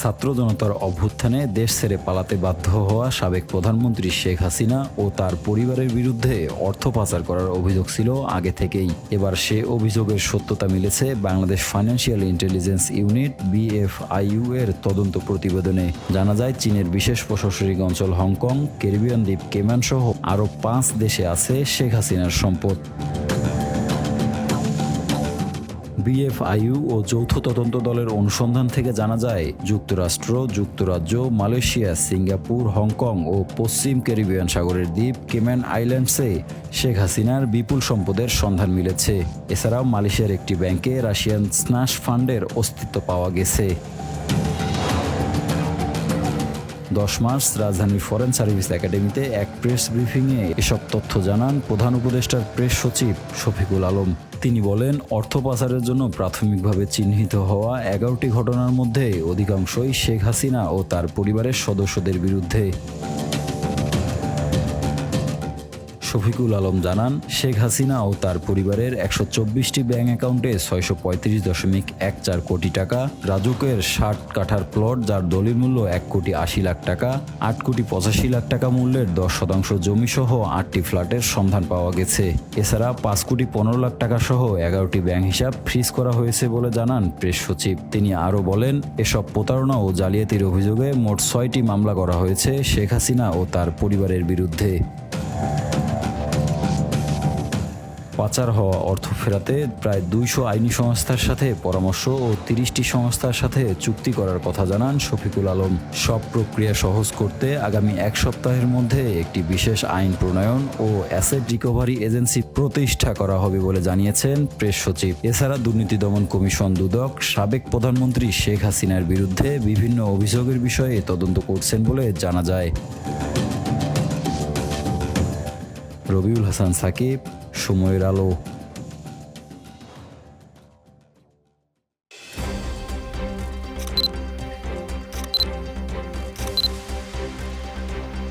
ছাত্র জনতার অভ্যুত্থানে দেশ ছেড়ে পালাতে বাধ্য হওয়া সাবেক প্রধানমন্ত্রী শেখ হাসিনা ও তার পরিবারের বিরুদ্ধে অর্থ পাচার করার অভিযোগ ছিল আগে থেকেই। এবার সে অভিযোগের সত্যতা মিলেছে Bangladesh financial intelligence unit BFIU এর তদন্ত প্রতিবেদনে। জানা যায়, চীনের বিশেষ প্রশাসনিক অঞ্চল হংকং, ক্যারিবিয়ান দ্বীপ কেমান সহ আরও পাঁচ দেশে আছে শেখ হাসিনার সম্পদ। বিএফআইইউ ও যৌথ তদন্ত দলের অনুসন্ধান থেকে জানা যায়, যুক্তরাষ্ট্র, যুক্তরাজ্য, মালয়েশিয়া, সিঙ্গাপুর, হংকং ও পশ্চিম ক্যারিবিয়ান সাগরের দ্বীপ কেম্যান আইল্যান্ডসে শেখ হাসিনার বিপুল সম্পদের সন্ধান মিলেছে। এছাড়াও মালয়েশিয়ার একটি ব্যাংকে রাশিয়ান স্নাশ ফান্ডের অস্তিত্ব পাওয়া গেছে। দশ মার্চ রাজধানীর ফরেন সার্ভিস একাডেমিতে এক প্রেস ব্রিফিংয়ে এসব তথ্য জানান প্রধান উপদেষ্টার প্রেস সচিব শফিকুল আলম। তিনি বলেন, অর্থ পাচারের জন্য প্রাথমিকভাবে চিহ্নিত হওয়া এগারোটি ঘটনার মধ্যে অধিকাংশই শেখ হাসিনা ও তার পরিবারের সদস্যদের বিরুদ্ধে। শফিকুল আলম জানান, শেখ হাসিনা ও তার পরিবারের একশো চব্বিশটি ব্যাংক অ্যাকাউন্টে ছয়শো পঁয়ত্রিশ দশমিক এক চার কোটি টাকা, রাজুকের ষাট কাঠার প্লট যার দলিল মূল্য এক কোটি আশি লাখ টাকা, আট কোটি পঁচাশি লাখ টাকা মূল্যের দশ শতাংশ জমি সহ আটটি ফ্ল্যাটের সন্ধান পাওয়া গেছে। এছাড়া পাঁচ কোটি পনেরো লাখ টাকা সহ এগারোটি ব্যাংক হিসাব ফ্রিজ করা হয়েছে বলে জানান প্রেস সচিব। তিনি আরও বলেন, এসব প্রতারণা ও জালিয়াতির অভিযোগে মোট ছয়টি মামলা করা হয়েছে শেখ হাসিনা ও তার পরিবারের বিরুদ্ধে। পাচার হওয়া অর্থ ফেরাতে প্রায় দুইশো আইনি সংস্থার সাথে পরামর্শ ও তিরিশটি সংস্থার সাথে চুক্তি করার কথা জানান শফিকুল আলম। সব প্রক্রিয়া সহজ করতে আগামী এক সপ্তাহের মধ্যে একটি বিশেষ আইন প্রণয়ন ও অ্যাসেট রিকভারি এজেন্সি প্রতিষ্ঠা করা হবে বলে জানিয়েছেন প্রেস সচিব। এছাড়া দুর্নীতি দমন কমিশন দুদক, সাবেক প্রধানমন্ত্রী শেখ হাসিনার বিরুদ্ধে বিভিন্ন অভিযোগের বিষয়ে তদন্ত করছেন বলে জানা যায়। রবিউল হাসান সাকিব সময়ের আলো